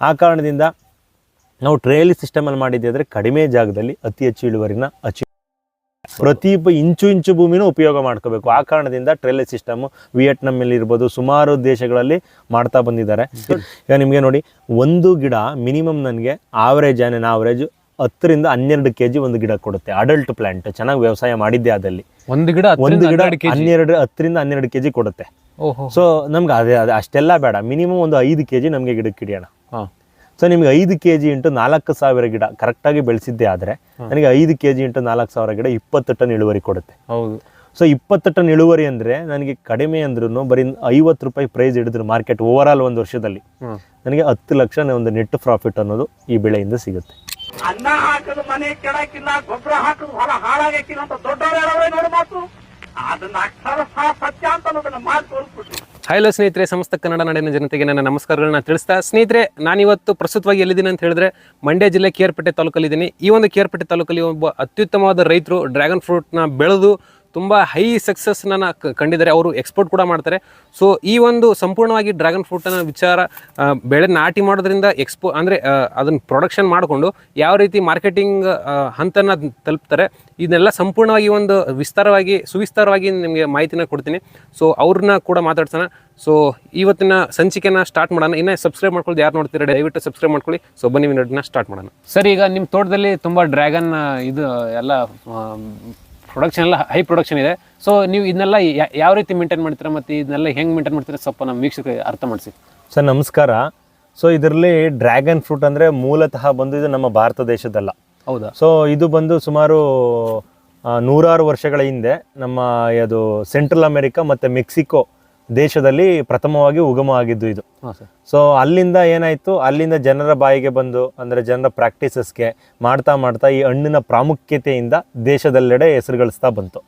ಆ ಕಾರಣದಿಂದ ನಾವು ಟ್ರೇಲಿ ಸಿಸ್ಟಮಲ್ಲಿ ಮಾಡಿದ್ದೆ ಅಂದರೆ ಕಡಿಮೆ ಜಾಗದಲ್ಲಿ ಅತಿ ಹೆಚ್ಚು ಇಳುವರಿನ ಅಚೀವ್ ಪ್ರತಿ ಇಂಚು ಇಂಚು ಭೂಮಿನೂ ಉಪಯೋಗ ಮಾಡ್ಕೋಬೇಕು. ಆ ಕಾರಣದಿಂದ ಟ್ರೇಲೆ ಸಿಸ್ಟಮ್ ವಿಯೆಟ್ನಾಮಲ್ಲಿ ಇರ್ಬೋದು ಸುಮಾರು ದೇಶಗಳಲ್ಲಿ ಮಾಡ್ತಾ ಬಂದಿದ್ದಾರೆ. ಈಗ ನಿಮಗೆ ನೋಡಿ ಒಂದು ಗಿಡ ಮಿನಿಮಮ್ ನನಗೆ ಆವರೇಜ್ ಆನ್ ಆವರೇಜ್ ಹತ್ತರಿಂದ ಹನ್ನೆರಡು ಕೆ ಜಿ ಒಂದು ಗಿಡ ಕೊಡುತ್ತೆ. ಅಡಲ್ಟ್ ಪ್ಲಾಂಟ್ ಚೆನ್ನಾಗಿ ವ್ಯವಸಾಯ ಮಾಡಿದ್ದೆ ಅದಲ್ಲಿ ಒಂದು ಗಿಡ ಒಂದು ಗಿಡ ಹನ್ನೆರಡು ಹತ್ತರಿಂದ ಹನ್ನೆರಡು ಕೆ ಜಿ ಕೊಡುತ್ತೆ. ಓಹೋ. ಸೊ ನಮ್ಗೆ ಅದೇ ಅದೇ ಅಷ್ಟೆಲ್ಲ ಬೇಡ. ಮಿನಿಮಮ್ ಒಂದು ಐದು ಕೆ ಜಿ ನಮಗೆ ಗಿಡಕ್ಕೆ ಹಿಡಿಯೋಣ. ಸೊ ನಿಮಗೆ ಐದು ಕೆ ಜಿ ಇಂಟು ನಾಲ್ಕು ಸಾವಿರ ಗಿಡ ಕರೆಕ್ಟಾಗಿ ಬೆಳೆಸಿದ್ದೆ ಆದರೆ ನನಗೆ ಐದು ಕೆ ಜಿ ಇಂಟು ನಾಲ್ಕು ಸಾವಿರ ಗಿಡ ಇಪ್ಪತ್ತು ಟನ್ ಇಳುವರಿ ಕೊಡುತ್ತೆ. ಹೌದು. ಸೊ ಇಪ್ಪತ್ತು ಟನ್ ಇಳುವರಿ ಅಂದರೆ ನನಗೆ ಕಡಿಮೆ ಅಂದ್ರೂ ಬರೀ ಐವತ್ತು ರೂಪಾಯಿ ಪ್ರೈಸ್ ಹಿಡಿದ್ರು ಮಾರ್ಕೆಟ್ ಓವರ್ ಆಲ್ ಒಂದು ವರ್ಷದಲ್ಲಿ ನನಗೆ ಹತ್ತು ಲಕ್ಷ ಒಂದು ನೆಟ್ ಪ್ರಾಫಿಟ್ ಅನ್ನೋದು ಈ ಬೆಳೆಯಿಂದ ಸಿಗುತ್ತೆ. ಅನ್ನ ಹಾಕದ ಮನೆ ಕೆಡಕಿಲ್ಲ ಗೊಬ್ಬರ ಹಾಕದ ಹೊಲ ಹಾಳಾಗಕ್ಕಿಲ್ಲ ಅಂತ ದೊಡ್ಡವರು ಯಾರು ನೋಡು ಮಾತು. ಅದನ್ನ ಅಕ್ಷರ ಸಹ ಸತ್ಯ ಅಂತ ಅನ್ನೋದನ್ನ ಮಾತು ತೋರಿಸ್ಬಿಟ್ಟು ಹಲೋ ಸ್ನೇಹಿತರೆ, ಸಮಸ್ತ ಕನ್ನಡ ನಾಡಿನ ಜನತೆಗೆ ನನ್ನ ನಮಸ್ಕಾರಗಳನ್ನ ತಿಳಿಸ್ತಾ, ಸ್ನೇಹಿತರೆ, ನಾನಿವತ್ತು ಪ್ರಸ್ತುತವಾಗಿ ಎಲ್ಲಿದ್ದೀನಿ ಅಂತ ಹೇಳಿದ್ರೆ ಮಂಡ್ಯ ಜಿಲ್ಲೆ ಕೇರ್ಪೇಟೆ ತಾಲೂಕಲ್ಲಿದ್ದೀನಿ. ಈ ಒಂದು ಕೇರ್ಪೇಟೆ ತಾಲೂಕಲ್ಲಿ ಒಬ್ಬ ಅತ್ಯುತ್ತಮವಾದ ರೈತರು ಡ್ರ್ಯಾಗನ್ ಫ್ರೂಟ್ನ ಬೆಳೆದು ತುಂಬ ಹೈ ಸಕ್ಸಸ್ನ ಕಂಡಿದ್ದಾರೆ. ಅವರು ಎಕ್ಸ್ಪೋರ್ಟ್ ಕೂಡ ಮಾಡ್ತಾರೆ. ಸೊ ಈ ಒಂದು ಸಂಪೂರ್ಣವಾಗಿ ಡ್ರ್ಯಾಗನ್ ಫ್ರೂಟನ್ನು ವಿಚಾರ ಬೆಳೆ ನಾಟಿ ಮಾಡೋದ್ರಿಂದ ಎಕ್ಸ್ಪೋ ಅಂದರೆ ಅದನ್ನು ಪ್ರೊಡಕ್ಷನ್ ಮಾಡಿಕೊಂಡು ಯಾವ ರೀತಿ ಮಾರ್ಕೆಟಿಂಗ್ ಹಂತನ ತಲುಪ್ತಾರೆ, ಇದನ್ನೆಲ್ಲ ಸಂಪೂರ್ಣವಾಗಿ ಒಂದು ವಿಸ್ತಾರವಾಗಿ, ಸುವಿಸ್ತಾರವಾಗಿ ನಿಮಗೆ ಮಾಹಿತಿನ ಕೊಡ್ತೀನಿ. ಸೊ ಅವ್ರನ್ನ ಕೂಡ ಮಾತಾಡ್ಸೋಣ. ಸೊ ಇವತ್ತಿನ ಸಂಚಿಕೆನ ಸ್ಟಾರ್ಟ್ ಮಾಡೋಣ. ಇನ್ನೂ ಸಬ್ಸ್ಕ್ರೈಬ್ ಮಾಡ್ಕೊಳ್ಳಿ ಯಾರು ನೋಡ್ತೀರಾ, ದಯವಿಟ್ಟು ಸಬ್ಸ್ಕ್ರೈಬ್ ಮಾಡ್ಕೊಳ್ಳಿ. ಸೊ ಬನ್ನಿ ವಿಡಿಯೋನ ಸ್ಟಾರ್ಟ್ ಮಾಡೋಣ. ಸರ್, ಈಗ ನಿಮ್ಮ ತೋಟದಲ್ಲಿ ತುಂಬ ಡ್ರ್ಯಾಗನ್ ಇದು, ಎಲ್ಲ ಪ್ರೊಡಕ್ಷನ್ ಎಲ್ಲ ಹೈ ಪ್ರೊಡಕ್ಷನ್ ಇದೆ. ಸೊ ನೀವು ಇದನ್ನೆಲ್ಲ ಯಾವ ರೀತಿ ಮೇಂಟೈನ್ ಮಾಡ್ತೀರಾ ಮತ್ತು ಇದನ್ನೆಲ್ಲ ಹೆಂಗೆ ಮೇಂಟೈನ್ ಮಾಡ್ತೀರಾ ಸ್ವಲ್ಪ ನಮ್ಮ ವೀಕ್ಷಕರಿಗೆ ಅರ್ಥ ಮಾಡಿಸಿ. ಸರ್ ನಮಸ್ಕಾರ. ಸೊ ಇದರಲ್ಲಿ ಡ್ರ್ಯಾಗನ್ ಫ್ರೂಟ್ ಅಂದರೆ ಮೂಲತಃ ಬಂದು ಇದು ನಮ್ಮ ಭಾರತ ದೇಶದಲ್ಲ. ಹೌದಾ? ಸೊ ಇದು ಬಂದು ಸುಮಾರು ನೂರಾರು ವರ್ಷಗಳ ಹಿಂದೆ ನಮ್ಮ ಅದು ಸೆಂಟ್ರಲ್ ಅಮೆರಿಕಾ ಮತ್ತು ಮೆಕ್ಸಿಕೋ ದೇಶದಲ್ಲಿ ಪ್ರಥಮವಾಗಿ ಉಗಮ ಆಗಿದ್ದು ಇದು. ಸೊ ಅಲ್ಲಿಂದ ಏನಾಯಿತು? ಅಲ್ಲಿಂದ ಜನರ ಬಾಯಿಗೆ ಬಂದು ಅಂದರೆ ಜನರ ಪ್ರಾಕ್ಟೀಸಸ್ಗೆ ಮಾಡ್ತಾ ಮಾಡ್ತಾ ಈ ಹಣ್ಣಿನ ಪ್ರಾಮುಖ್ಯತೆಯಿಂದ ದೇಶದೆಲ್ಲೆಡೆ ಹೆಸರು ಗಳಿಸ್ತಾ ಬಂತು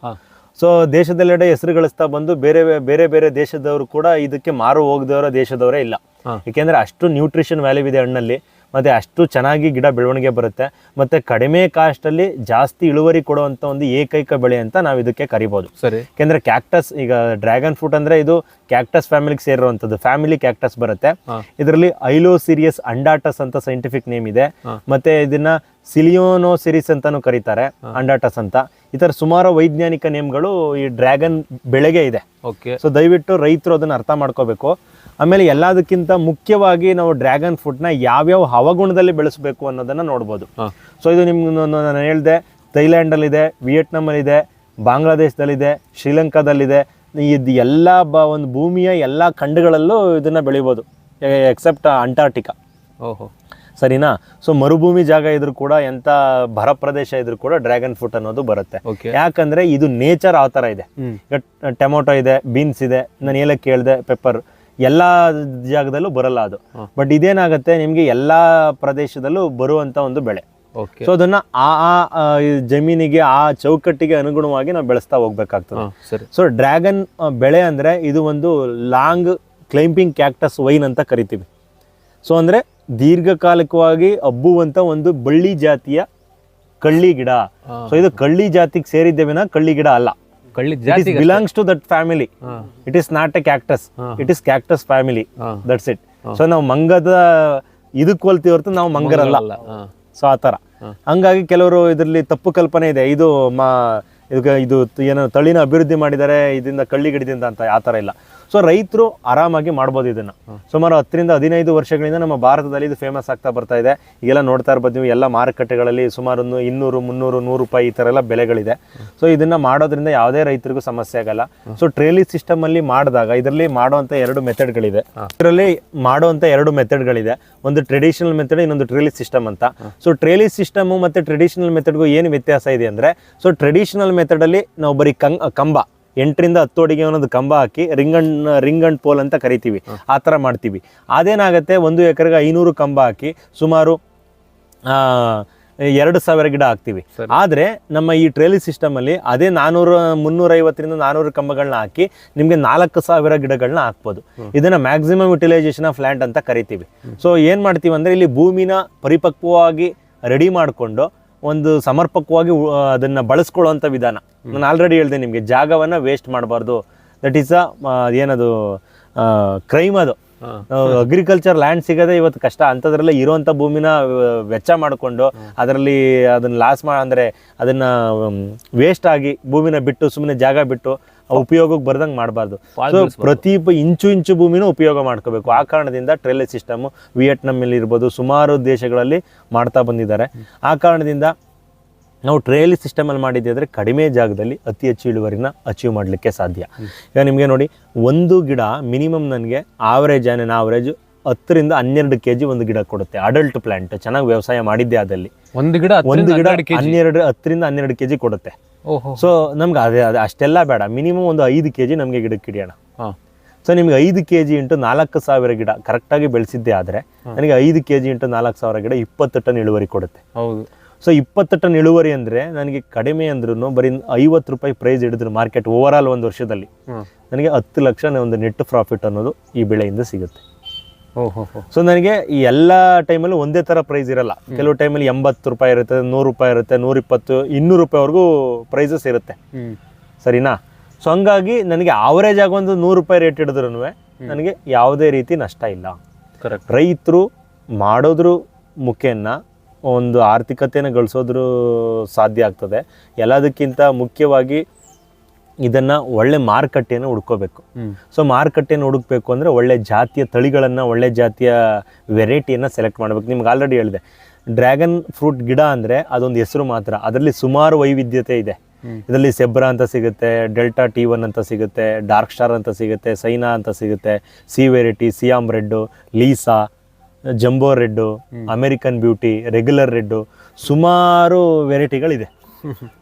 ಸೊ ದೇಶದೆಲ್ಲೆಡೆ ಹೆಸರು ಗಳಿಸ್ತಾ ಬಂದು ಬೇರೆ ಬೇರೆ ಬೇರೆ ದೇಶದವರು ಕೂಡ ಇದಕ್ಕೆ ಮಾರು ಹೋಗದವರ ದೇಶದವರೇ ಇಲ್ಲ. ಯಾಕೆಂದ್ರೆ ಏಕೆಂದರೆ ಅಷ್ಟು ನ್ಯೂಟ್ರಿಷನ್ ವ್ಯಾಲ್ಯೂ ಇದೆ ಹಣ್ಣಲ್ಲಿ. ಮತ್ತು ಅಷ್ಟು ಚೆನ್ನಾಗಿ ಗಿಡ ಬೆಳವಣಿಗೆ ಬರುತ್ತೆ. ಮತ್ತು ಕಡಿಮೆ ಕಾಸ್ಟಲ್ಲಿ ಜಾಸ್ತಿ ಇಳುವರಿ ಕೊಡುವಂಥ ಒಂದು ಏಕೈಕ ಬೆಳೆ ಅಂತ ನಾವು ಇದಕ್ಕೆ ಕರಿಬೋದು. ಸರಿ. ಯಾಕೆಂದರೆ ಕ್ಯಾಕ್ಟಸ್ ಈಗ ಡ್ರ್ಯಾಗನ್ ಫ್ರೂಟ್ ಅಂದರೆ ಇದು ಕ್ಯಾಕ್ಟಸ್ ಫ್ಯಾಮಿಲಿಗೆ ಸೇರಿರುವಂಥದ್ದು ಫ್ಯಾಮಿಲಿ ಕ್ಯಾಕ್ಟಸ್ ಬರುತ್ತೆ. ಇದರಲ್ಲಿ ಐಲೋಸಿರಿಯಸ್ ಅಂಡಾಟಸ್ ಅಂತ ಸೈಂಟಿಫಿಕ್ ನೇಮ್ ಇದೆ. ಮತ್ತೆ ಇದನ್ನ ಸಿಲಿಯೋನೋಸಿರಿಸ್ ಅಂತಾನು ಕರೀತಾರೆ. ಅಂಡಾಟಸ್ ಅಂತ. ಈ ಥರ ಸುಮಾರು ವೈಜ್ಞಾನಿಕ ನೇಮ್ಗಳು ಈ ಡ್ರ್ಯಾಗನ್ ಬೆಳೆಗೆ ಇದೆ. ಓಕೆ ಸೊ ದಯವಿಟ್ಟು ರೈತರು ಅದನ್ನ ಅರ್ಥ ಮಾಡ್ಕೋಬೇಕು. ಆಮೇಲೆ ಎಲ್ಲದಕ್ಕಿಂತ ಮುಖ್ಯವಾಗಿ ನಾವು ಡ್ರ್ಯಾಗನ್ ಫ್ರೂಟ್ನ ಯಾವ್ಯಾವ ಹವಗುಣದಲ್ಲಿ ಬೆಳೆಸಬೇಕು ಅನ್ನೋದನ್ನ ನೋಡ್ಬೋದು. ಹಾಂ. ಸೊ ಇದು ನಿಮ್ಗೆ ನಾನು ಹೇಳಿದೆ ಥೈಲ್ಯಾಂಡಲ್ಲಿದೆ ವಿಯೆಟ್ನಾಮಲ್ಲಿದೆ ಬಾಂಗ್ಲಾದೇಶದಲ್ಲಿದೆ ಶ್ರೀಲಂಕಾದಲ್ಲಿದೆ. ಇದು ಎಲ್ಲ ಬ ಒಂದು ಭೂಮಿಯ ಎಲ್ಲ ಖಂಡಗಳಲ್ಲೂ ಇದನ್ನು ಬೆಳಿಬೋದು. Except Antarctica. ಓಹೋ. ಸರಿನಾ? ಸೊ ಮರುಭೂಮಿ ಜಾಗ ಇದ್ರೂ ಕೂಡ ಎಂತ ಬರ ಪ್ರದೇಶ ಇದ್ರೂ ಕೂಡ ಡ್ರ್ಯಾಗನ್ ಫ್ರೂಟ್ ಅನ್ನೋದು ಬರುತ್ತೆ. ಯಾಕಂದ್ರೆ ಇದು ನೇಚರ್ ಆ ಥರ ಇದೆ. ಈಗ ಟೊಮೊಟೊ ಇದೆ ಬೀನ್ಸ್ ಇದೆ ನಾನು ಏಲಕ್ಕಿ ಕೇಳಿದೆ ಪೆಪ್ಪರ್ ಎಲ್ಲ ಜಾಗದಲ್ಲೂ ಬರಲ್ಲ ಅದು. ಬಟ್ ಇದೇನಾಗುತ್ತೆ ನಿಮಗೆ ಎಲ್ಲ ಪ್ರದೇಶದಲ್ಲೂ ಬರುವಂತ ಒಂದು ಬೆಳೆ. ಸೊ ಅದನ್ನ ಆ ಜಮೀನಿಗೆ ಆ ಚೌಕಟ್ಟಿಗೆ ಅನುಗುಣವಾಗಿ ನಾವು ಬೆಳೆಸ್ತಾ ಹೋಗ್ಬೇಕಾಗ್ತದೆ. ಸೊ ಡ್ರ್ಯಾಗನ್ ಬೆಳೆ ಅಂದ್ರೆ ಇದು ಒಂದು ಲಾಂಗ್ ಕ್ಲೈಂಪಿಂಗ್ ಕ್ಯಾಕ್ಟಸ್ ವೈನ್ ಅಂತ ಕರಿತೀವಿ. ಸೊ ಅಂದರೆ ದೀರ್ಘಕಾಲಿಕವಾಗಿ ಹಬ್ಬುವಂತ ಒಂದು ಬಳ್ಳಿ ಜಾತಿಯ ಕಳ್ಳಿ ಗಿಡ. ಸೊ ಇದು ಕಳ್ಳಿ ಜಾತಿಗೆ ಸೇರಿದ್ದೇವೆ ವಿನ ಕಳ್ಳಿ ಗಿಡ ಅಲ್ಲ. ಕಳ್ಳಿ ಜಾತಿ belongs to that family it is not a cactus it is cactus family that's it so ನಾವು ಮಂಗದ ಇದಕ್ಕೆ ಹೋಲ್ತೀವಿ ಹೊರತು ನಾವು ಮಂಗರಲ್ಲ. ಅಲ್ಲ ಸೊ ಆ ಥರ. ಹಂಗಾಗಿ ಕೆಲವರು ಇದರಲ್ಲಿ ತಪ್ಪು ಕಲ್ಪನೆ ಇದೆ. ಇದು ಮಾ ಇದು ಏನೋ ತಳಿನ ಅಭಿವೃದ್ಧಿ ಮಾಡಿದ್ದಾರೆ ಇದರಿಂದ ಕಳ್ಳಿ ಗಿಡದಿಂದ ಅಂತ ಆ ಥರ ಇಲ್ಲ. ಸೊ ರೈತರು ಆರಾಮಾಗಿ ಮಾಡ್ಬೋದು ಇದನ್ನ. ಸುಮಾರು ಹತ್ತರಿಂದ ಹದಿನೈದು ವರ್ಷಗಳಿಂದ ನಮ್ಮ ಭಾರತದಲ್ಲಿ ಇದು ಫೇಮಸ್ ಆಗ್ತಾ ಬರ್ತಾ ಇದೆ. ಈಗೆಲ್ಲ ನೋಡ್ತಾ ಇರ್ಬೋದು ನೀವು, ಎಲ್ಲ ಮಾರುಕಟ್ಟೆಗಳಲ್ಲಿ ಸುಮಾರು ಒಂದು ಇನ್ನೂರು, ಮುನ್ನೂರು, ನೂರು ರೂಪಾಯಿ ಈ ಥರ ಎಲ್ಲ ಬೆಲೆಗಳಿದೆ. ಸೊ ಇದನ್ನ ಮಾಡೋದ್ರಿಂದ ಯಾವುದೇ ರೈತರಿಗೂ ಸಮಸ್ಯೆ ಆಗಲ್ಲ. ಸೊ ಟ್ರೇಲಿ ಸಿಸ್ಟಮ್ ಅಲ್ಲಿ ಮಾಡಿದಾಗ, ಇದರಲ್ಲಿ ಮಾಡುವಂಥ ಎರಡು ಮೆಥಡ್ಗಳಿದೆ ಇದರಲ್ಲಿ ಮಾಡುವಂಥ ಎರಡು ಮೆಥಡ್ಗಳಿದೆ ಒಂದು ಟ್ರೆಡಿಷನಲ್ ಮೆಥಡ್ ಇನ್ನೊಂದು ಟ್ರೇಲಿ ಸಿಸ್ಟಮ್ ಅಂತ. ಸೊ ಟ್ರೇಲಿ ಸಿಸ್ಟಮ್ ಮತ್ತೆ ಟ್ರೆಡಿಷನಲ್ ಮೆಥಡ್ಗೂ ಏನು ವ್ಯತ್ಯಾಸ ಇದೆ ಅಂದ್ರೆ ಸೊ ಟ್ರೆಡಿಷನಲ್ ಮೆಥಡಲ್ಲಿ ನಾವು ಬರೀ ಕಂಬ. ಎಂಟರಿಂದ ಹತ್ತು ಅಡಿಗೆ ಅನ್ನೋದು ಕಂಬ ಹಾಕಿ ring and ring and pole ಅಂತ ಕರಿತೀವಿ. ಆ ಥರ ಮಾಡ್ತೀವಿ. ಅದೇನಾಗುತ್ತೆ? ಒಂದು ಎಕರೆಗೆ ಐನೂರು ಕಂಬ ಹಾಕಿ ಸುಮಾರು ಎರಡು ಸಾವಿರ ಗಿಡ ಹಾಕ್ತೀವಿ. ಆದರೆ ನಮ್ಮ ಈ ಟ್ರೇಲಿ ಸಿಸ್ಟಮಲ್ಲಿ ಅದೇ ನಾನೂರು ಮುನ್ನೂರೈವತ್ತರಿಂದ ನಾನೂರು ಕಂಬಗಳನ್ನ ಹಾಕಿ ನಿಮಗೆ ನಾಲ್ಕು ಸಾವಿರ ಗಿಡಗಳನ್ನ ಹಾಕ್ಬೋದು. ಇದನ್ನು ಮ್ಯಾಕ್ಸಿಮಮ್ ಯುಟಿಲೈಸೇಷನ್ ಆಫ್ ಲ್ಯಾಂಡ್ ಅಂತ ಕರಿತೀವಿ. ಸೊ ಏನು ಮಾಡ್ತೀವಿ ಅಂದರೆ ಇಲ್ಲಿ ಭೂಮಿನ ಪರಿಪಕ್ವವಾಗಿ ರೆಡಿ ಮಾಡಿಕೊಂಡು ಒಂದು ಸಮರ್ಪಕವಾಗಿ ಅದನ್ನ ಬಳಸ್ಕೊಳ್ಳುವಂಥ ವಿಧಾನ. ನಾನು ಆಲ್ರೆಡಿ ಹೇಳಿದೆ ನಿಮಗೆ ಜಾಗವನ್ನು ವೇಸ್ಟ್ ಮಾಡಬಾರ್ದು. ದಟ್ ಈಸ್ ಅ ಏನದು ಕ್ರೈಮ್ ಅದು. ಅಗ್ರಿಕಲ್ಚರ್ ಲ್ಯಾಂಡ್ ಸಿಗದೆ ಇವತ್ತು ಕಷ್ಟ. ಅಂಥದ್ರಲ್ಲೇ ಇರುವಂಥ ಭೂಮಿನ ವೆಚ್ಚ ಮಾಡಿಕೊಂಡು ಅದರಲ್ಲಿ ಅದನ್ನ ಲಾಸ್ ಮಾ ಅಂದರೆ ಅದನ್ನ ವೇಸ್ಟ್ ಆಗಿ ಭೂಮಿನ ಬಿಟ್ಟು ಸುಮ್ಮನೆ ಜಾಗ ಬಿಟ್ಟು ಉಪಯೋಗಕ್ಕೆ ಬರ್ದಂಗೆ ಮಾಡಬಾರ್ದು. ಸೊ ಪ್ರತಿ ಇಂಚು ಇಂಚು ಭೂಮಿನೂ ಉಪಯೋಗ ಮಾಡ್ಕೋಬೇಕು. ಆ ಕಾರಣದಿಂದ ಟ್ರೆಲೆ ಸಿಸ್ಟಮ್ ವಿಯೆಟ್ನಾಮಲ್ಲಿ ಇರ್ಬೋದು ಸುಮಾರು ದೇಶಗಳಲ್ಲಿ ಮಾಡ್ತಾ ಬಂದಿದ್ದಾರೆ. ಆ ಕಾರಣದಿಂದ ನಾವು ಟ್ರೇಲಿ ಸಿಸ್ಟಮಲ್ಲಿ ಮಾಡಿದ್ದೆ ಅಂದರೆ ಕಡಿಮೆ ಜಾಗದಲ್ಲಿ ಅತಿ ಹೆಚ್ಚು ಇಳುವರಿನ ಅಚೀವ್ ಮಾಡಲಿಕ್ಕೆ ಸಾಧ್ಯ. ಈಗ ನಿಮಗೆ ನೋಡಿ ಒಂದು ಗಿಡ ಮಿನಿಮಮ್ ನನಗೆ ಆವರೇಜ್ ಆ್ಯನ್ ಆವರೇಜ್ ಹತ್ತರಿಂದ ಹನ್ನೆರಡು ಕೆ ಜಿ ಒಂದು ಗಿಡ ಕೊಡುತ್ತೆ ಅಡಲ್ಟ್ ಪ್ಲಾಂಟ್ ಚೆನ್ನಾಗಿ ವ್ಯವಸಾಯ ಮಾಡಿದ್ದೆ ಅದಲ್ಲಿ. ಒಂದು ಗಿಡ ಒಂದು ಗಿಡ ಹನ್ನೆರಡು ಹತ್ತರಿಂದ ಹನ್ನೆರಡು ಕೆ ಜಿ ಕೊಡುತ್ತೆ. ಸೊ ನಮ್ಗೆ ಅದೇ ಅದೇ ಅಷ್ಟೆಲ್ಲ ಬೇಡ. ಮಿನಿಮಮ್ ಒಂದು ಐದು ಕೆ ಜಿ ನಮಗೆ ಗಿಡಕ್ಕೆ ಹಿಡಿಯೋಣ. ಹಾ. ಸೊ ನಿಮ್ಗೆ ಐದು ಕೆ ಜಿ ಇಂಟು ನಾಲ್ಕು ಸಾವಿರ ಗಿಡ ಕರೆಕ್ಟಾಗಿ ಬೆಳೆಸಿದ್ದೇ ಆದರೆ ನನಗೆ ಐದು ಕೆ ಜಿ ಇಂಟು ನಾಲ್ಕು ಸಾವಿರ ಗಿಡ ಇಪ್ಪತ್ತು ಟನ್ ಇಳುವರಿ ಕೊಡುತ್ತೆ. ಹೌದು. ಸೊ ಇಪ್ಪತ್ತು ಟನ್ ಇಳುವರಿ ಅಂದರೆ ನನಗೆ ಕಡಿಮೆ ಅಂದ್ರೂ ಬರೀ ಐವತ್ತು ರೂಪಾಯಿ ಪ್ರೈಸ್ ಹಿಡಿದ್ರು ಮಾರ್ಕೆಟ್ ಓವರ್ ಆಲ್ ಒಂದು ವರ್ಷದಲ್ಲಿ ನನಗೆ ಹತ್ತು ಲಕ್ಷ ಒಂದು ನೆಟ್ ಪ್ರಾಫಿಟ್ ಅನ್ನೋದು ಈ ಬೆಳೆಯಿಂದ ಸಿಗುತ್ತೆ. ಸೊ ನನಗೆ ಈ ಎಲ್ಲ ಟೈಮಲ್ಲೂ ಒಂದೇ ಥರ ಪ್ರೈಸ್ ಇರಲ್ಲ. ಕೆಲವು ಟೈಮಲ್ಲಿ ಎಂಬತ್ತು ರೂಪಾಯಿ ಇರುತ್ತೆ ನೂರು ರೂಪಾಯಿ ಇರುತ್ತೆ ನೂರಿಪ್ಪತ್ತು ಇನ್ನೂರು ರೂಪಾಯಿವರೆಗೂ ಪ್ರೈಸಸ್ ಇರುತ್ತೆ. ಸರಿನಾ? ಸೊ ಹಂಗಾಗಿ ನನಗೆ ಆವರೇಜ್ ಆಗಿ ಒಂದು ನೂರು ರೂಪಾಯಿ ರೇಟ್ ಹಿಡಿದ್ರೂ ನನಗೆ ಯಾವುದೇ ರೀತಿ ನಷ್ಟ ಇಲ್ಲ. ಕರೆಕ್ಟ್ ರೈತರು ಮಾಡೋದ್ರ ಮುಖೇನ ಒಂದು ಆರ್ಥಿಕತೆಯನ್ನು ಗಳಿಸೋದ್ರೂ ಸಾಧ್ಯ ಆಗ್ತದೆ. ಎಲ್ಲದಕ್ಕಿಂತ ಮುಖ್ಯವಾಗಿ ಇದನ್ನು ಒಳ್ಳೆ ಮಾರುಕಟ್ಟೆಯನ್ನು ಹುಡ್ಕೋಬೇಕು. ಸೊ ಮಾರುಕಟ್ಟೆಯನ್ನು ಹುಡುಕ್ಬೇಕು ಅಂದರೆ ಒಳ್ಳೆ ಜಾತಿಯ ತಳಿಗಳನ್ನು ಒಳ್ಳೆ ಜಾತಿಯ ವೆರೈಟಿಯನ್ನು ಸೆಲೆಕ್ಟ್ ಮಾಡಬೇಕು. ನಿಮ್ಗೆ ಆಲ್ರೆಡಿ ಹೇಳಿದೆ. ಡ್ರ್ಯಾಗನ್ ಫ್ರೂಟ್ ಗಿಡ ಅಂದರೆ ಅದೊಂದು ಹೆಸರು ಮಾತ್ರ. ಅದರಲ್ಲಿ ಸುಮಾರು ವೈವಿಧ್ಯತೆ ಇದೆ. ಇದರಲ್ಲಿ ಸೆಬ್ರಾ ಅಂತ ಸಿಗುತ್ತೆ ಡೆಲ್ಟಾ ಟಿ ಒನ್ ಅಂತ ಸಿಗುತ್ತೆ ಡಾರ್ಕ್ ಸ್ಟಾರ್ ಅಂತ ಸಿಗುತ್ತೆ ಸೈನಾ ಅಂತ ಸಿಗುತ್ತೆ C variety Siam red Lisa jumbo red American beauty regular red ಸುಮಾರು ವೆರೈಟಿಗಳಿದೆ.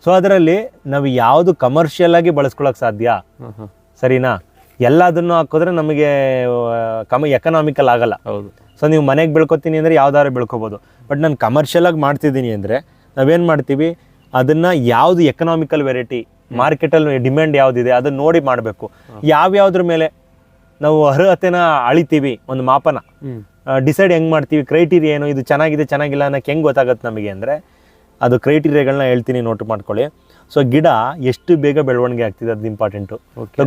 ಸೊ ಅದರಲ್ಲಿ ನಾವು ಯಾವುದು ಕಮರ್ಷಿಯಲ್ ಆಗಿ ಬಳಸ್ಕೊಳಕ್ ಸಾಧ್ಯ? ಸರಿನಾ? ಎಲ್ಲದನ್ನು ಹಾಕಿದ್ರೆ ನಮಗೆ ಕಮ ಎಕನಾಮಿಕಲ್ ಆಗಲ್ಲ. ಹೌದು. ಸೊ ನೀವು ಮನೆಗೆ ಬೆಳ್ಕೊತೀನಿ ಅಂದರೆ ಯಾವ್ದಾದ್ರು ಬೆಳ್ಕೋಬೋದು. ಬಟ್ ನಾನು ಕಮರ್ಷಿಯಲ್ ಆಗಿ ಮಾಡ್ತಿದ್ದೀನಿ ಅಂದರೆ ನಾವೇನು ಮಾಡ್ತೀವಿ? ಅದನ್ನು ಯಾವುದು ಎಕನಾಮಿಕಲ್ ವೆರೈಟಿ ಮಾರ್ಕೆಟಲ್ಲಿ ಡಿಮ್ಯಾಂಡ್ ಯಾವುದಿದೆ ಅದನ್ನ ನೋಡಿ ಮಾಡಬೇಕು. ಯಾವ್ಯಾವ್ದ್ರ ಮೇಲೆ? ನಾವು ಅರ್ಹತೆನ ಅಳಿತೀವಿ ಒಂದು ಮಾಪನ. ಡಿಸೈಡ್ ಹೆಂಗೆ ಮಾಡ್ತೀವಿ ಕ್ರೈಟೀರಿಯಾ ಏನು ಇದು ಚೆನ್ನಾಗಿದೆ ಚೆನ್ನಾಗಿಲ್ಲ ಅನ್ನೋಕೆ ಹೆಂಗೆ ಗೊತ್ತಾಗುತ್ತೆ ನಮಗೆ ಅಂದರೆ ಅದು ಕ್ರೈಟೀರಿಯಾಗಳನ್ನ ಹೇಳ್ತೀನಿ ನೋಟ್ ಮಾಡ್ಕೊಳ್ಳಿ. ಸೊ ಗಿಡ ಎಷ್ಟು ಬೇಗ ಬೆಳವಣಿಗೆ ಆಗ್ತಿದೆ ಅದು ಇಂಪಾರ್ಟೆಂಟು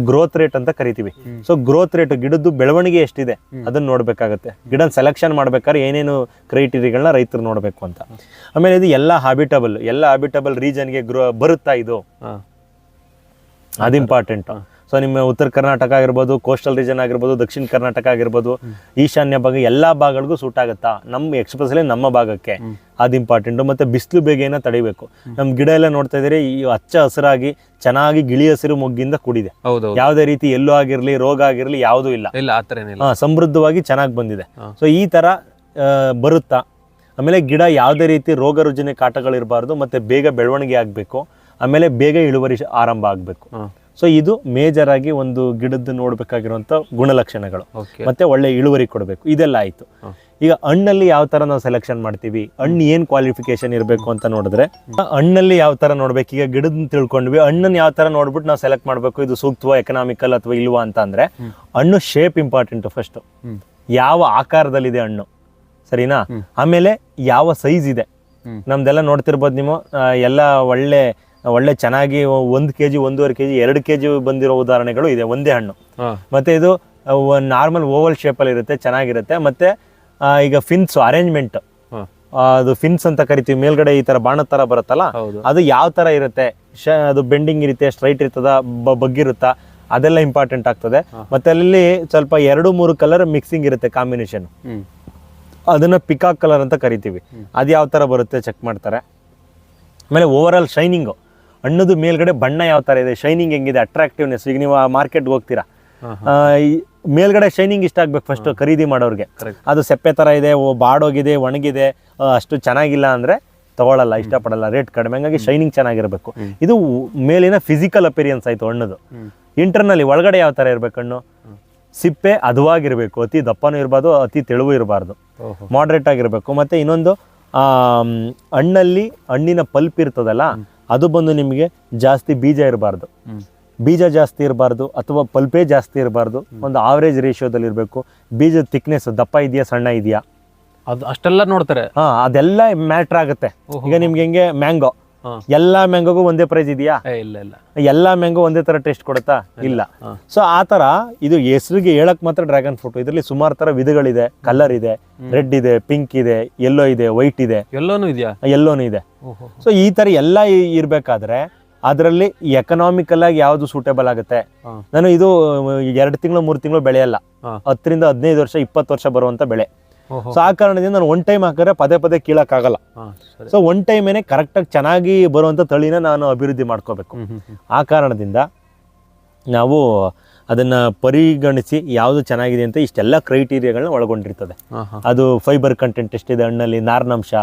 ಗ್ರೋತ್ ರೇಟ್ ಅಂತ ಕರಿತೀವಿ. ಸೊ ಗ್ರೋತ್ ರೇಟ್ ಗಿಡದ್ದು ಬೆಳವಣಿಗೆ ಎಷ್ಟಿದೆ ಅದನ್ನ ನೋಡಬೇಕಾಗತ್ತೆ. ಗಿಡ ಸೆಲೆಕ್ಷನ್ ಮಾಡ್ಬೇಕಾದ್ರೆ ಏನೇನು ಕ್ರೈಟೀರಿಯಾಗಳನ್ನ ರೈತರು ನೋಡಬೇಕು ಅಂತ. ಆಮೇಲೆ ಇದು ಎಲ್ಲ ಹಾಬಿಟಬಲ್ ಎಲ್ಲ ಹಾಬಿಟಬಲ್ ರೀಜನ್ಗೆ ಗ್ರೋ ಬರುತ್ತಾ ಇದು? ಅದು ಇಂಪಾರ್ಟೆಂಟ್ ಸೊ ನಿಮ್ಮ ಉತ್ತರ ಕರ್ನಾಟಕ ಆಗಿರ್ಬೋದು ಕೋಸ್ಟಲ್ ರೀಜನ್ ಆಗಿರ್ಬೋದು ದಕ್ಷಿಣ ಕರ್ನಾಟಕ ಆಗಿರ್ಬೋದು ಈಶಾನ್ಯ ಭಾಗ ಎಲ್ಲ ಭಾಗಗಳಿಗೂ ಸೂಟ್ ಆಗುತ್ತಾ? ನಮ್ಮ ಎಕ್ಸ್ಪ್ರೆಸ್ಲಿ ನಮ್ಮ ಭಾಗಕ್ಕೆ ಅದು ಇಂಪಾರ್ಟೆಂಟು ಮತ್ತು ಬಿಸಿಲು ಬೇಗೆನ ತಡಿಬೇಕು. ನಮ್ಮ ಗಿಡ ಎಲ್ಲ ನೋಡ್ತಾ ಇದ್ದೀರಿ ಈ ಹಚ್ಚ ಹಸಿರಾಗಿ ಚೆನ್ನಾಗಿ ಗಿಳಿ ಹಸಿರು ಮೊಗ್ಗಿಂದ ಕೂಡಿದೆ. ಯಾವುದೇ ರೀತಿ ಎಲ್ಲೋ ಆಗಿರಲಿ ರೋಗ ಆಗಿರಲಿ ಯಾವುದೂ ಇಲ್ಲ. ಇಲ್ಲ ಸಮೃದ್ಧವಾಗಿ ಚೆನ್ನಾಗಿ ಬಂದಿದೆ. ಸೊ ಈ ಥರ ಬರುತ್ತಾ? ಆಮೇಲೆ ಗಿಡ ಯಾವುದೇ ರೀತಿ ರೋಗ ರುಜಿನ ಕಾಟಗಳಿರಬಾರ್ದು ಮತ್ತು ಬೇಗ ಬೆಳವಣಿಗೆ ಆಗಬೇಕು. ಆಮೇಲೆ ಬೇಗ ಇಳುವರಿ ಆರಂಭ ಆಗಬೇಕು. ಸೊ ಇದು ಮೇಜರ್ ಆಗಿ ಒಂದು ಗಿಡದ ನೋಡಬೇಕಾಗಿರುವಂಥ ಗುಣಲಕ್ಷಣಗಳು. ಮತ್ತೆ ಒಳ್ಳೆ ಇಳುವರಿ ಕೊಡಬೇಕು. ಇದೆಲ್ಲ ಆಯ್ತು. ಈಗ ಹಣ್ಣಲ್ಲಿ ಯಾವ ತರ ನಾವು ಸೆಲೆಕ್ಷನ್ ಮಾಡ್ತೀವಿ? ಹಣ್ಣು ಏನು ಕ್ವಾಲಿಫಿಕೇಶನ್ ಇರಬೇಕು ಅಂತ ನೋಡಿದ್ರೆ ಹಣ್ಣಲ್ಲಿ ಯಾವ ತರ ನೋಡ್ಬೇಕು? ಈಗ ಗಿಡದ ತಿಳ್ಕೊಂಡ್ವಿ. ಹಣ್ಣನ್ನು ಯಾವ ತರ ನೋಡ್ಬಿಟ್ಟು ನಾವು ಸೆಲೆಕ್ಟ್ ಮಾಡಬೇಕು? ಇದು ಸೂಕ್ತವ ಎಕನಾಮಿಕಲ್ ಅಥವಾ ಇಲ್ವಾ ಅಂತ ಅಂದ್ರೆ ಹಣ್ಣು ಶೇಪ್ ಇಂಪಾರ್ಟೆಂಟ್ ಫಸ್ಟು ಯಾವ ಆಕಾರದಲ್ಲಿದೆ ಹಣ್ಣು? ಸರಿನಾ? ಆಮೇಲೆ ಯಾವ ಸೈಜ್ ಇದೆ. ನಮ್ದೆಲ್ಲ ನೋಡ್ತಿರ್ಬೋದು ನೀವು. ಎಲ್ಲ ಒಳ್ಳೆ ಒಳ್ಳೆ ಚೆನ್ನಾಗಿ ಒಂದು ಕೆ ಜಿ ಒಂದೂವರೆ ಕೆ ಜಿ ಎರಡು ಕೆ ಜಿ ಬಂದಿರೋ ಉದಾಹರಣೆಗಳು ಇದೆ. ಒಂದೇ ಹಣ್ಣು. ಮತ್ತು ಇದು ನಾರ್ಮಲ್ ಓವಲ್ ಶೇಪಲ್ಲಿ ಇರುತ್ತೆ ಚೆನ್ನಾಗಿರುತ್ತೆ. ಮತ್ತೆ ಈಗ ಫಿನ್ಸ್ ಅರೇಂಜ್ಮೆಂಟ್ ಅದು ಫಿನ್ಸ್ ಅಂತ ಕರಿತೀವಿ. ಮೇಲ್ಗಡೆ ಈ ತರ ಬಾಣ ತರ ಬರುತ್ತಲ್ಲ? ಅದು ಯಾವ ತರ ಇರುತ್ತೆ? ಶ ಅದು ಬೆಂಡಿಂಗ್ ಇರುತ್ತೆ ಸ್ಟ್ರೈಟ್ ಇರ್ತದ ಬಗ್ಗಿರುತ್ತಾ? ಅದೆಲ್ಲ ಇಂಪಾರ್ಟೆಂಟ್ ಆಗ್ತದೆ. ಮತ್ತೆ ಅಲ್ಲಿ ಸ್ವಲ್ಪ ಎರಡು ಮೂರು ಕಲರ್ ಮಿಕ್ಸಿಂಗ್ ಇರುತ್ತೆ ಕಾಂಬಿನೇಷನ್ ಅದನ್ನ ಪಿಕಾಕ್ ಕಲರ್ ಅಂತ ಕರಿತೀವಿ. ಅದು ಯಾವ ಥರ ಬರುತ್ತೆ? ಚೆಕ್ ಮಾಡ್ತಾರೆ. ಆಮೇಲೆ ಓವರ್ ಆಲ್ ಶೈನಿಂಗು ಹಣ್ಣದು ಮೇಲ್ಗಡೆ ಬಣ್ಣ ಯಾವ ಥರ ಇದೆ? ಶೈನಿಂಗ್ ಹೆಂಗಿದೆ? ಅಟ್ರಾಕ್ಟಿವ್ನೆಸ್ ಈಗ ನೀವು ಮಾರ್ಕೆಟ್ಗೆ ಹೋಗ್ತೀರಾ? ಮೇಲ್ಗಡೆ ಶೈನಿಂಗ್ ಇಷ್ಟ ಆಗ್ಬೇಕು ಫಸ್ಟ್ ಖರೀದಿ ಮಾಡೋರಿಗೆ. ಅದು ಸೆಪ್ಪೆ ಥರ ಇದೆ ಓ ಬಾಡೋಗಿದೆ ಒಣಗಿದೆ ಅಷ್ಟು ಚೆನ್ನಾಗಿಲ್ಲ ಅಂದರೆ ತಗೊಳ್ಳಲ್ಲ ಇಷ್ಟಪಡಲ್ಲ ರೇಟ್ ಕಡಿಮೆ. ಹಂಗಾಗಿ ಶೈನಿಂಗ್ ಚೆನ್ನಾಗಿರಬೇಕು. ಇದು ಮೇಲಿನ ಫಿಸಿಕಲ್ ಅಪಿರಿಯನ್ಸ್ ಆಯಿತು ಹಣ್ಣದು. ಇಂಟರ್ನಲಿ ಇಂಟರ್ನಲ್ಲಿ ಒಳಗಡೆ ಯಾವ ಥರ ಇರಬೇಕು ಹಣ್ಣು? ಸಿಪ್ಪೆ ಅದುವಾಗಿರ್ಬೇಕು ಅತಿ ದಪ್ಪನೂ ಇರಬಾರ್ದು ಅತಿ ತೆಳುವು ಇರಬಾರ್ದು. ಮಾಡ್ರೇಟ್ ಆಗಿರಬೇಕು. ಮತ್ತು ಇನ್ನೊಂದು ಹಣ್ಣಲ್ಲಿ ಹಣ್ಣಿನ ಪಲ್ಪ್ ಇರ್ತದಲ್ಲ ಅದು ಬಂದು ನಿಮಗೆ ಜಾಸ್ತಿ ಬೀಜ ಇರಬಾರ್ದು. ಬೀಜ ಜಾಸ್ತಿ ಇರಬಾರ್ದು ಅಥವಾ ಪಲ್ಪೇ ಜಾಸ್ತಿ ಇರಬಾರ್ದು ಒಂದು ಆವರೇಜ್ ರೇಷಿಯೋದಲ್ಲಿ ಇರಬೇಕು. ಬೀಜದ ಥಿಕ್ನೆಸ್ ದಪ್ಪ ಇದೆಯಾ ಸಣ್ಣ ಇದೆಯಾ? ಅದು ಅಷ್ಟೆಲ್ಲ ನೋಡ್ತಾರೆ. ಹಾಂ ಅದೆಲ್ಲ ಮ್ಯಾಟ್ರ್ ಆಗುತ್ತೆ. ಈಗ ನಿಮ್ಗೆ ಹೆಂಗೆ ಮ್ಯಾಂಗೋ. ಎಲ್ಲಾ ಮ್ಯಾಂಗೋಗೂ ಒಂದೇ ಪ್ರೈಸ್ ಇದೆಯಾ? ಇಲ್ಲ ಇಲ್ಲ. ಎಲ್ಲಾ ಮ್ಯಾಂಗೋ ಒಂದೇ ತರ ಟೇಸ್ಟ್ ಕೊಡುತ್ತಾ? ಇಲ್ಲ. ಸೊ ಆ ತರ ಇದು ಹೆಸರಿಗೆ ಹೇಳಕ್ ಮಾತ್ರ ಡ್ರ್ಯಾಗನ್ ಫ್ರೂಟ್ ಇದರಲ್ಲಿ ಸುಮಾರು ತರ ವಿಧಗಳಿದೆ. ಕಲರ್ ಇದೆ ರೆಡ್ ಇದೆ ಪಿಂಕ್ ಇದೆ ಯೆಲ್ಲೋ ಇದೆ ವೈಟ್ ಇದೆ. ಎಲ್ಲೋನು ಇದೆಯಾ? ಎಲ್ಲೋನು ಇದೆ. ಸೊ ಈ ತರ ಎಲ್ಲ ಇರ್ಬೇಕಾದ್ರೆ ಅದರಲ್ಲಿ ಎಕನಾಮಿಕಲ್ ಆಗಿ ಯಾವುದು ಸೂಟೇಬಲ್ ಆಗುತ್ತೆ? ನಾನು ಇದು ಎರಡು ತಿಂಗಳು ಮೂರು ತಿಂಗಳು ಬೆಳೆಯಲ್ಲ. ಹತ್ತರಿಂದ ಹದಿನೈದು ವರ್ಷ ಇಪ್ಪತ್ತು ವರ್ಷ ಬರುವಂತ ಬೆಳೆ. ಸೊ ಆ ಕಾರಣದಿಂದ ನಾನು ಒನ್ ಟೈಮ್ ಹಾಕಿದ್ರೆ ಪದೇ ಪದೇ ಕೀಳಕ್ಕಾಗಲ್ಲ. ಸೊ ಒನ್ ಟೈಮೇನೆ ಕರೆಕ್ಟಾಗಿ ಚೆನ್ನಾಗಿ ಬರುವಂಥ ತಳಿನ ನಾನು ಅಭಿವೃದ್ಧಿ ಮಾಡ್ಕೋಬೇಕು. ಆ ಕಾರಣದಿಂದ ನಾವು ಅದನ್ನ ಪರಿಗಣಿಸಿ ಯಾವುದು ಚೆನ್ನಾಗಿದೆ ಅಂತ ಇಷ್ಟೆಲ್ಲ ಕ್ರೈಟೀರಿಯಾಗಳನ್ನ ಒಳಗೊಂಡಿರ್ತದೆ. ಅದು ಫೈಬರ್ ಕಂಟೆಂಟ್ ಎಷ್ಟಿದೆ ಹಣ್ಣಲ್ಲಿ ನಾರಿನಂಶ.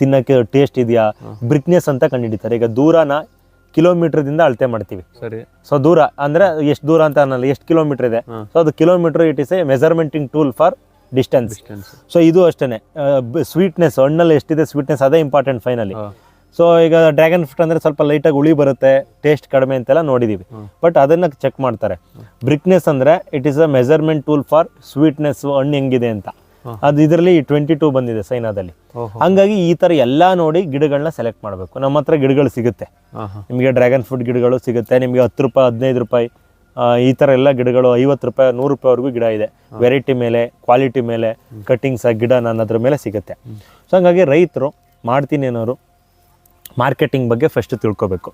ತಿನ್ನಕ್ಕೆ ಟೇಸ್ಟ್ ಇದೆಯಾ ಬ್ರಿಕ್ನೆಸ್ ಅಂತ ಕಂಡುಹಿಡಿತಾರೆ ಈಗ ದೂರನ ಕಿಲೋಮೀಟರ್ದಿಂದ ಅಳತೆ ಮಾಡ್ತೀವಿ. ಸರಿ. ಸೊ ದೂರ ಅಂದ್ರೆ ಎಷ್ಟು ದೂರ ಅಂತ ಅನ್ನಲ್ಲ ಎಷ್ಟು ಕಿಲೋಮೀಟರ್ ಇದೆ. ಸೊ ಅದು kilometre it is a measuring tool for distance so ಇದು ಅಷ್ಟೇ ಸ್ವೀಟ್ನೆಸ್ ಹಣ್ಣಲ್ಲಿ ಎಷ್ಟಿದೆ ಸ್ವೀಟ್ನೆಸ್ ಅದೇ ಇಂಪಾರ್ಟೆಂಟ್ ಫೈನಲಿ. ಸೊ ಈಗ ಡ್ರ್ಯಾಗನ್ ಫ್ರೂಟ್ ಅಂದರೆ ಸ್ವಲ್ಪ ಲೈಟಾಗಿ ಉಳಿ ಬರುತ್ತೆ ಟೇಸ್ಟ್ ಕಡಿಮೆ ಅಂತೆಲ್ಲ ನೋಡಿದ್ದೀವಿ. ಬಟ್ ಅದನ್ನು ಚೆಕ್ ಮಾಡ್ತಾರೆ. ಬ್ರಿಕ್ನೆಸ್ ಅಂದರೆ it is a measurement tool for sweetness ಹಣ್ಣು ಹೆಂಗಿದೆ ಅಂತ. ಅದು ಇದರಲ್ಲಿ ಟ್ವೆಂಟಿ ಟೂ ಬಂದಿದೆ ಸೈನಾದಲ್ಲಿ ಹಂಗಾಗಿ ಈ ಥರ ಎಲ್ಲ ನೋಡಿ ಗಿಡಗಳನ್ನ ಸೆಲೆಕ್ಟ್ ಮಾಡಬೇಕು. ನಮ್ಮ ಹತ್ರ ಗಿಡಗಳು ಸಿಗುತ್ತೆ. ನಿಮಗೆ ಡ್ರ್ಯಾಗನ್ ಫ್ರೂಟ್ ಗಿಡಗಳು ಸಿಗುತ್ತೆ ನಿಮಗೆ ಹತ್ತು ರೂಪಾಯಿ ಹದಿನೈದು ರೂಪಾಯಿ ಈ ಥರ ಎಲ್ಲ ಗಿಡಗಳು ಐವತ್ತು ರೂಪಾಯಿ ನೂರು ರೂಪಾಯಿವರೆಗೂ ಗಿಡ ಇದೆ. ವೆರೈಟಿ ಮೇಲೆ ಕ್ವಾಲಿಟಿ ಮೇಲೆ ಕಟ್ಟಿಂಗ್ಸ್ ಗಿಡ ನನ್ನ ಅದ್ರ ಮೇಲೆ ಸಿಗುತ್ತೆ. ಸೊ ಹಂಗಾಗಿ ರೈತರು ಮಾಡ್ತೀನಿ ಅನ್ನೋರು ಮಾರ್ಕೆಟಿಂಗ್ ಬಗ್ಗೆ ಫಸ್ಟ್ ತಿಳ್ಕೊಬೇಕು.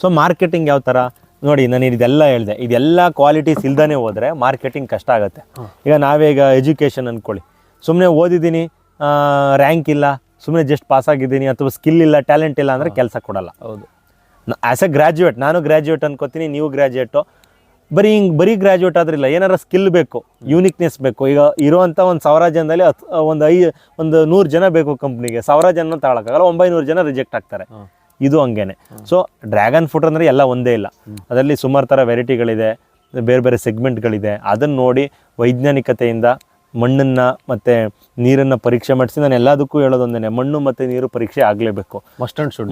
ಸೊ ಮಾರ್ಕೆಟಿಂಗ್ ಯಾವ ಥರ ನೋಡಿ ನಾನು ಇದೆಲ್ಲ ಹೇಳಿದೆ. ಇದೆಲ್ಲ ಕ್ವಾಲಿಟೀಸ್ ಇಲ್ದೇ ಹೋದರೆ ಮಾರ್ಕೆಟಿಂಗ್ ಕಷ್ಟ ಆಗುತ್ತೆ. ಈಗ ನಾವೇ ಈಗ ಎಜುಕೇಷನ್ ಅಂದ್ಕೊಳ್ಳಿ ಸುಮ್ಮನೆ ಓದಿದ್ದೀನಿ ರ್ಯಾಂಕ್ ಇಲ್ಲ ಸುಮ್ಮನೆ ಜಸ್ಟ್ ಪಾಸ್ ಆಗಿದ್ದೀನಿ ಅಥವಾ ಸ್ಕಿಲ್ ಇಲ್ಲ ಟ್ಯಾಲೆಂಟ್ ಇಲ್ಲ ಅಂದರೆ ಕೆಲಸ ಕೊಡಲ್ಲ. ಹೌದು. ಆ್ಯಸ್ ಎ ಗ್ರ್ಯಾಜುಯೇಟ್ ನಾನು ಗ್ರ್ಯಾಜುಯೇಟ್ ಅನ್ಕೋತೀನಿ ನೀವು ಗ್ರ್ಯಾಜುಯೇಟು ಬರೀ ಹಿಂಗೆ ಬರೀ ಗ್ರ್ಯಾಜುಯೇಟ್ ಆದ್ರಿಲ್ಲ ಏನಾರ ಸ್ಕಿಲ್ ಬೇಕು ಯೂನಿಕ್ನೆಸ್ ಬೇಕು. ಈಗ ಇರುವಂಥ ಒಂದು ಸಾವಿರ ಜನದಲ್ಲಿ ಹತ್ತು ಒಂದು ಐ ಒಂದು ನೂರು ಜನ ಬೇಕು ಕಂಪ್ನಿಗೆ ಸಾವಿರ ಜನ ತಗೊಳಕ್ಕಾಗಲ್ಲ ಒಂಬೈನೂರು ಜನ ರಿಜೆಕ್ಟ್ ಆಗ್ತಾರೆ. ಇದು ಹಂಗೇನೆ. ಸೊ ಡ್ರ್ಯಾಗನ್ ಫ್ರೂಟ್ ಅಂದರೆ ಎಲ್ಲ ಒಂದೇ ಇಲ್ಲ. ಅದರಲ್ಲಿ ಸುಮಾರು ಥರ ವೆರೈಟಿಗಳಿದೆ ಬೇರೆ ಬೇರೆ ಸೆಗ್ಮೆಂಟ್ಗಳಿದೆ ಅದನ್ನು ನೋಡಿ ವೈಜ್ಞಾನಿಕತೆಯಿಂದ ಮಣ್ಣನ್ನು ಮತ್ತು ನೀರನ್ನು ಪರೀಕ್ಷೆ ಮಾಡಿಸಿ ನಾನು ಎಲ್ಲದಕ್ಕೂ ಹೇಳೋದೊಂದೇನೆ ಮಣ್ಣು ಮತ್ತು ನೀರು ಪರೀಕ್ಷೆ ಆಗಲೇಬೇಕು. Must and should